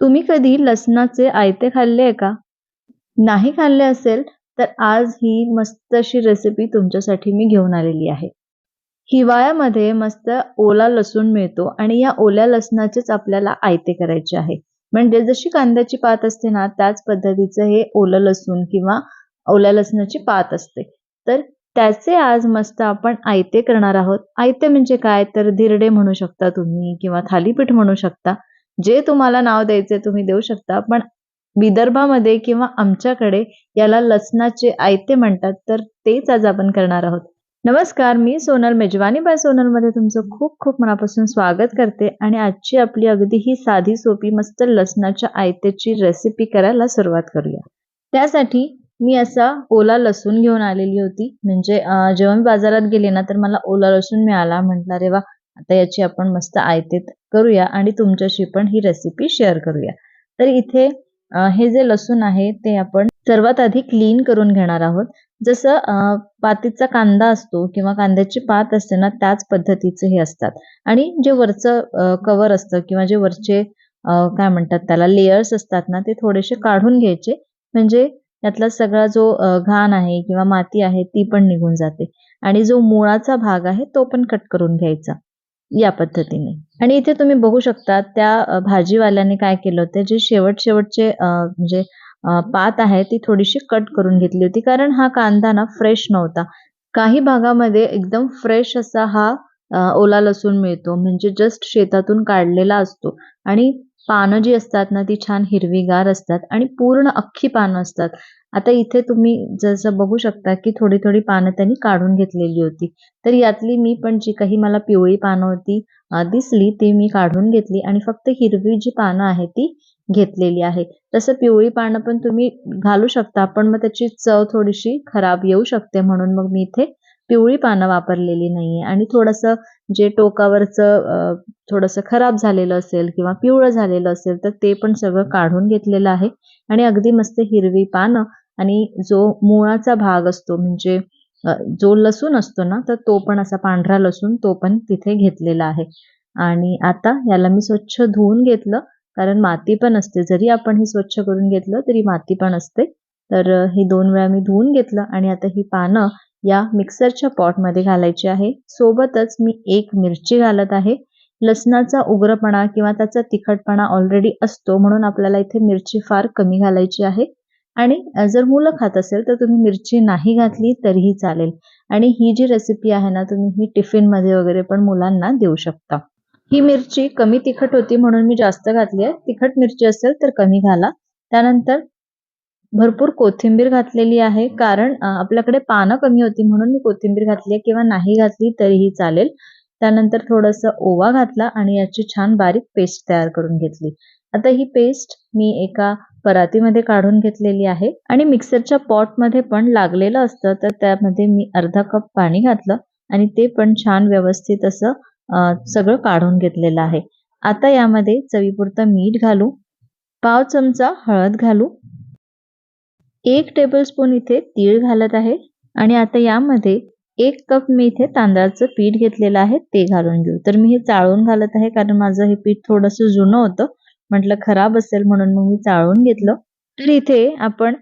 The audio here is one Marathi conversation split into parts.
तुम्ही कधी लसणाचे आयते खाल्ले आहे का? नाही खाल्ले असेल तर आज ही मस्त अशी रेसिपी तुमच्यासाठी मी घेऊन आलेली आहे. हिवाळ्यामध्ये मस्त ओला लसूण मिळतो आणि या ओल्या लसणाचेच आपल्याला आयते करायचे आहे. म्हणजे जशी कांद्याची पात असते ना त्याच पद्धतीचं हे ओलं लसूण किंवा ओल्या लसणाची पात असते. तर त्याचे आज मस्त आपण आयते करणार आहोत. आयते म्हणजे काय तर धिरडे म्हणू शकता तुम्ही किंवा थालीपीठ म्हणू शकता. जे तुम्हाला नाव द्यायचे तुम्ही देऊ शकता. पण विदर्भामध्ये किंवा आमच्याकडे याला लसणाचे आयते म्हणतात तर तेच आज आपण करणार आहोत. नमस्कार मी सोनल मेजवानी. बाय सोनलमध्ये तुमचं खूप खूप मनापासून स्वागत करते आणि आजची आपली अगदी ही साधी सोपी मस्त लसणाच्या आयतेची रेसिपी करायला सुरुवात करूया. त्यासाठी मी असा ओला लसूण घेऊन आलेली होती. म्हणजे जेव्हा मी बाजारात गेले ना तर मला ओला लसूण मिळाला. म्हटलं रे वा आता याची आपण मस्त आयतेत करूया आणि तुमच्याशी पण ही रेसिपी शेअर करूया. तर इथे हे जे लसूण आहे ते आपण सर्वात आधी क्लीन करून घेणार आहोत. जसं पातीचा कांदा असतो किंवा कांद्याची पात असते ना त्याच पद्धतीचे हे असतात. आणि जे वरचं कवर असतं किंवा जे वरचे काय म्हणतात त्याला लेयर्स असतात ना ते थोडेसे काढून घ्यायचे. म्हणजे त्यातला सगळा जो घाण आहे किंवा माती आहे ती पण निघून जाते. आणि जो मुळाचा भाग आहे तो पण कट करून घ्यायचा. या पद्धतीने. आणि इथे तुम्ही बघू शकता त्या भाजीवाल्याने काय केलं होतं जे शेवट शेवटचे म्हणजे पात आहे ती थोडीशी कट करून घेतली होती. कारण हा कांदा ना फ्रेश नव्हता. काही भागामध्ये एकदम फ्रेश असा हा ओला लसूण मिळतो. म्हणजे जस्ट शेतातून काढलेला असतो. आणि पानं जी असतात ना ती छान हिरवीगार असतात आणि पूर्ण अख्खी पानं असतात. आता इथे तुम्ही जसं बघू शकता की थोडी थोडी पानं त्यांनी काढून घेतलेली होती. तर यातली मी पण जी काही मला पिवळी पानं होती दिसली ती मी काढून घेतली आणि फक्त हिरवी जी पानं आहे ती घेतलेली आहे. तसं पिवळी पानं पण तुम्ही घालू शकता पण मग त्याची चव थोडीशी खराब येऊ शकते म्हणून मग मी इथे पिवळी पानं वापरलेली नाहीये. आणि थोडंसं जे टोकावरचं थोडंसं खराब झालेलं असेल किंवा पिवळं झालेलं असेल तर ते पण सगळं काढून घेतलेलं आहे. आणि अगदी मस्त हिरवी पानं आणि जो मुळाचा भाग असतो म्हणजे जो लसूण असतो ना तर तो पण असा पांढरा लसूण तो पण तिथे घेतलेला आहे. आणि आता याला मी स्वच्छ धुवून घेतलं कारण माती पण असते. जरी आपण हे स्वच्छ करून घेतलं तरी माती पण असते. तर ही दोन वेळा मी धुवून घेतलं आणि आता ही पानं या मिक्सरच्या पॉटमध्ये घालायची आहे. सोबतच मी एक मिरची घालत आहे. लसणाचा उग्रपणा किंवा त्याचा तिखटपणा ऑलरेडी असतो म्हणून आपल्याला इथे मिरची फार कमी घालायची आहे. आणि जर मुलं खात असेल तर तुम्ही मिरची नाही घातली तरीही चालेल. आणि ही जी रेसिपी आहे ना तुम्ही ही टिफिनमध्ये वगैरे पण मुलांना देऊ शकता. ही मिरची कमी तिखट होती म्हणून मी जास्त घातली आहे. तिखट मिरची असेल तर कमी घाला. त्यानंतर भरपूर कोथिंबीर घातलेली आहे. कारण आपल्याकडे पानं कमी होती म्हणून मी कोथिंबीर घातली किंवा नाही घातली तरीही चालेल. त्यानंतर थोडंसं ओवा घातला आणि याची छान बारीक पेस्ट तयार करून घेतली. आता ही पेस्ट मी एका परातीमध्ये काढून घेतलेली आहे आणि मिक्सरच्या पॉटमध्ये पण लागलेलं असतं तर त्यामध्ये मी अर्धा कप पाणी घातलं आणि ते पण छान व्यवस्थित असं सगळं काढून घेतलेलं आहे. आता यामध्ये चवीपुरतं मीठ घालू पाव चमचा हळद घालू एक टेबलस्पून इथे तीळ घालत आहे. आणि आता यामध्ये एक कप मी इथे तांदळाचं पीठ घेतलेलं आहे ते घालून घेऊ. तर मी हे चाळून घालत आहे कारण माझं हे पीठ थोडंसं जुनं होतं. म्हटलं खराब असेल म्हणून मग मी चाळून घेतलं. तर इथे आपण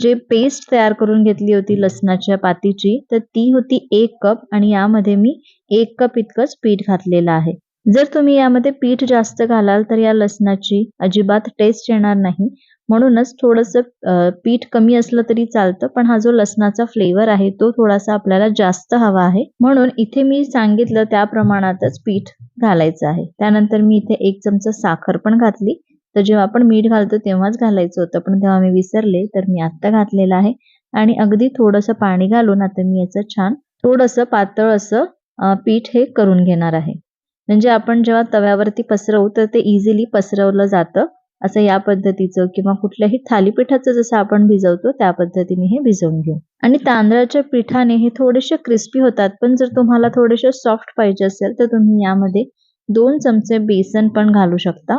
जे पेस्ट तयार करून घेतली होती लसणाच्या पातीची तर ती होती एक कप आणि यामध्ये मी एक कप इतकंच पीठ घातलेलं आहे. जर तुम्ही यामध्ये पीठ जास्त घालाल तर या लसणाची अजिबात टेस्ट येणार नाही. म्हणूनच थोडंसं पीठ कमी असलं तरी चालतं पण हा जो लसणाचा फ्लेवर आहे तो थोडासा आपल्याला जास्त हवा आहे. म्हणून इथे मी सांगितलं त्या प्रमाणातच पीठ घालायचं आहे. त्यानंतर मी इथे एक चमचा साखर पण घातली. तर जेव्हा आपण मीठ घालतो तेव्हाच घालायचं होतं पण तेव्हा मी विसरले तर मी आत्ता घातलेलं आहे. आणि अगदी थोडंसं पाणी घालून आता मी याचं छान थोडंसं पातळ असं पीठ हे करून घेणार आहे. म्हणजे आपण जेव्हा तव्यावरती पसरवू तर ते इझिली पसरवलं जातं. असं या पद्धतीचं किंवा कुठल्याही थालीपीठाचं जसं आपण भिजवतो त्या पद्धतीने हे भिजवून घेऊ. आणि तांदळाच्या पिठाने हे थोडेसे क्रिस्पी होतात पण जर तुम्हाला थोडेसे सॉफ्ट पाहिजे असेल तर तुम्ही यामध्ये दोन चमचे बेसन पण घालू शकता.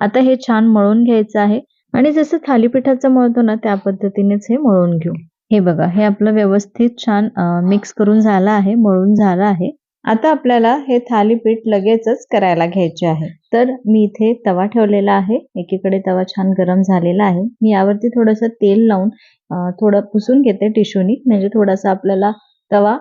आता हे छान मळून घ्यायचं आहे. आणि जसं थालीपीठाचं मळतो ना त्या पद्धतीनेच हे मळून घेऊ. हे बघा हे आपलं व्यवस्थित छान मिक्स करून झालं आहे मळून झालं आहे. आता आपल्याला हे थालीपीठ लगेचच करायला घ्यायचे आहे. तर मी इथे तवा ठेवलेला आहे. एकीकडे तवा छान गरम झालेला आहे. मी यावरती थोडंसं तेल लावून थोडं पुसून घेते टिश्यूनी म्हणजे थोडासा आपल्याला तवा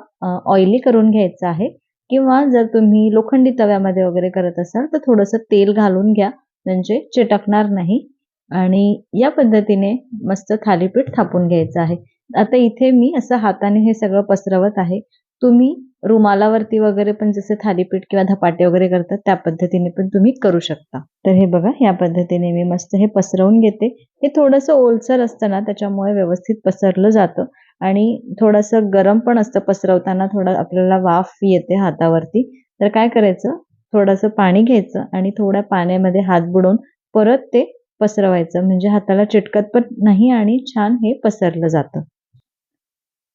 ऑइली करून घ्यायचा आहे. किंवा जर तुम्ही लोखंडी तव्यामध्ये वगैरे करत असाल तर थोडंसं तेल घालून घ्या. म्हणजे चिटकणार नाही. आणि या पद्धतीने मस्त थालीपीठ थापून घ्यायचं आहे. आता इथे मी असं हाताने हे सगळं पसरवत आहे. तुम्ही रुमालावरती वगैरे पण जसे थालीपीठ किंवा धपाटे वगैरे करतात त्या पद्धतीने पण तुम्ही करू शकता. तर हे बघा या पद्धतीने मी मस्त हे पसरवून घेते. हे थोडंसं ओलसर असतं ना त्याच्यामुळे व्यवस्थित पसरलं जातं. आणि थोडंसं गरम पण असतं पसरवताना थोडं आपल्याला वाफ येते हातावरती. तर काय करायचं? थोडंसं पाणी घ्यायचं आणि थोड्या पाण्यामध्ये हात बुडवून परत ते पसरवायचं. म्हणजे हाताला चिटकत पण नाही आणि छान हे पसरलं जातं.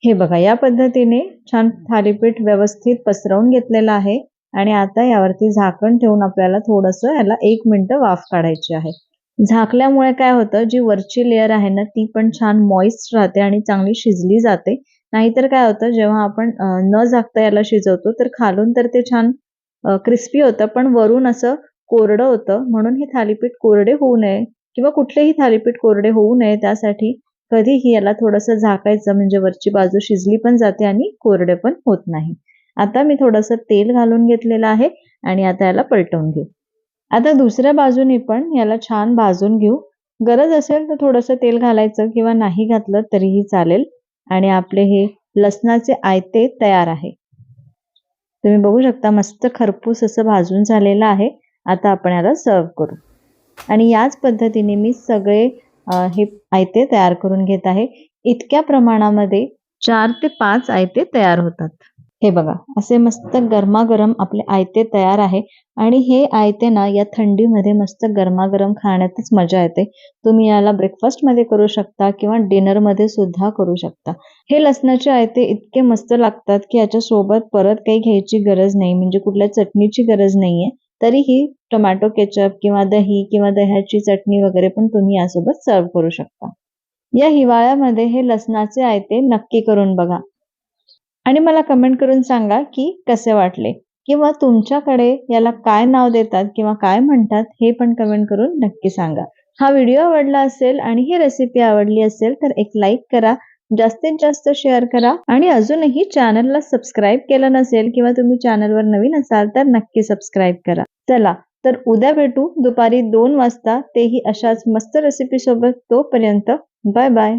हे बघा या पद्धतीने छान थालीपीठ व्यवस्थित पसरवून घेतलेलं आहे आणि आता यावरती झाकण ठेवून आपल्याला थोडंसं याला एक मिनटं वाफ काढायची आहे. झाकल्यामुळे काय होतं जी वरची लेअर आहे ना ती पण छान मॉइस्ट राहते आणि चांगली शिजली जाते. नाहीतर काय होतं जेव्हा आपण न झाकता याला शिजवतो तर खालून तर ते छान क्रिस्पी होतं पण वरून असं कोरडं होतं. म्हणून हे थालीपीठ कोरडे होऊ नये किंवा कुठलेही थालीपीठ कोरडे होऊ नये त्यासाठी कधीही याला थोडंसं झाकायचं म्हणजे वरची बाजू शिजली पण जाते आणि कोरडे पण होत नाही. आता मी थोडंसं तेल घालून घेतलेलं आहे आणि आता याला पलटवून घेऊ. आता दुसऱ्या बाजूने पण याला छान भाजून घेऊ. गरज असेल तर थोडंसं तेल घालायचं किंवा नाही घातलं तरीही चालेल. आणि आपले हे लसणाचे आयते तयार आहे. तुम्ही बघू शकता मस्त खरपूस असं भाजून झालेलं आहे. आता आपण याला सर्व करू. आणि याच पद्धतीने मी सगळे हे आयते तयार करून घेत आहे. इतक्या प्रमाणामध्ये चार ते पाच आयते तयार होतात. हे बघा असे मस्त गरमागरम आपले आयते तयार आहे. आणि हे आयते ना या थंडीमध्ये मस्त गरमागरम खाण्यातच मजा येते. तुम्ही याला ब्रेकफास्टमध्ये करू शकता किंवा डिनरमध्ये सुद्धा करू शकता. हे लसणाचे आयते इतके मस्त लागतात की याच्यासोबत परत काही घ्यायची गरज नाही. म्हणजे कुठल्या चटणीची गरज नाहीये. तरीही टोमॅटो केचप किंवा दही किंवा दह्याची चटणी वगैरे पण तुम्ही यासोबत सर्व करू शकता. या हिवाळ्यामध्ये हे लसणाचे आयते नक्की करून बघा. आणि मला कमेंट करून सांगा की कसे वाटले? किंवा तुमच्याकडे याला काय नाव देतात किंवा काय म्हणतात हे पण कमेंट करून नक्की सांगा. हा व्हिडिओ आवडला असेल आणि ही रेसिपी आवडली असेल तर एक लाईक करा. जास्तीत जास्त शेअर करा. आणि अजूनही चॅनलला सबस्क्राईब केलं नसेल किंवा तुम्ही चॅनलवर नवीन असाल तर नक्की सबस्क्राईब करा. चला तर उद्या भेटू. दुपारी दोन वाजता. तेही अशाच मस्त रेसिपी सोबत. तोपर्यंत बाय बाय